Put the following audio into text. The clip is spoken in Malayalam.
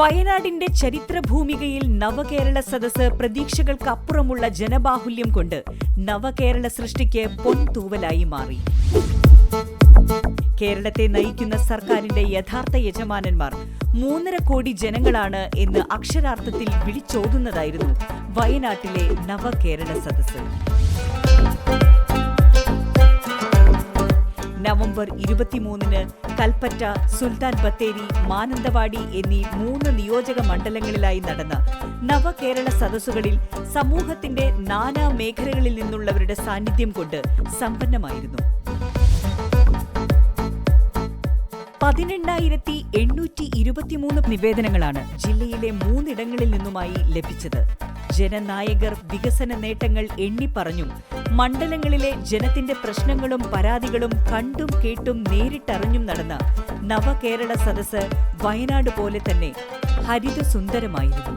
വയനാടിന്റെ ചരിത്രഭൂമികയിൽ നവകേരള സദസ് പ്രതീക്ഷകൾക്കപ്പുറമുള്ള ജനബാഹുല്യം കൊണ്ട് നവകേരള സൃഷ്ടിക്ക് പൊൻതൂവലായി മാറി. കേരളത്തെ നയിക്കുന്ന സർക്കാരിന്റെ യഥാർത്ഥ യജമാനന്മാർ മൂന്നര കോടി ജനങ്ങളാണ് എന്ന് അക്ഷരാർത്ഥത്തിൽ വിളിച്ചോതുന്നതായിരുന്നു വയനാട്ടിലെ നവകേരള സദസ് ഇരുപത്തിമൂന്നിന് കൽപ്പറ്റ സുൽത്താൻ ബത്തേരി മാനന്തവാടി എന്നീ മൂന്ന് നിയോജക മണ്ഡലങ്ങളിലായി നടന്ന നവകേരള സദസ്സുകളിൽ സമൂഹത്തിന്റെ നാനാ മേഖലകളിൽ നിന്നുള്ളവരുടെ സാന്നിധ്യം കൊണ്ട് സമ്പന്നമായിരുന്നു. പതിനെണ്ണായിരത്തി എണ്ണൂറ്റി ഇരുപത്തിമൂന്ന് നിവേദനങ്ങളാണ് ജില്ലയിലെ മൂന്നിടങ്ങളിൽ നിന്നുമായി ലഭിച്ചത്. ജനനായകർ വികസന നേട്ടങ്ങൾ എണ്ണിപ്പറഞ്ഞും മണ്ഡലങ്ങളിലെ ജനത്തിന്റെ പ്രശ്നങ്ങളും പരാതികളും കണ്ടും കേട്ടും നേരിട്ടറിഞ്ഞും നടന്ന നവകേരള സദസ് വയനാട് പോലെ തന്നെ ഹരിതസുന്ദരമായിരുന്നു.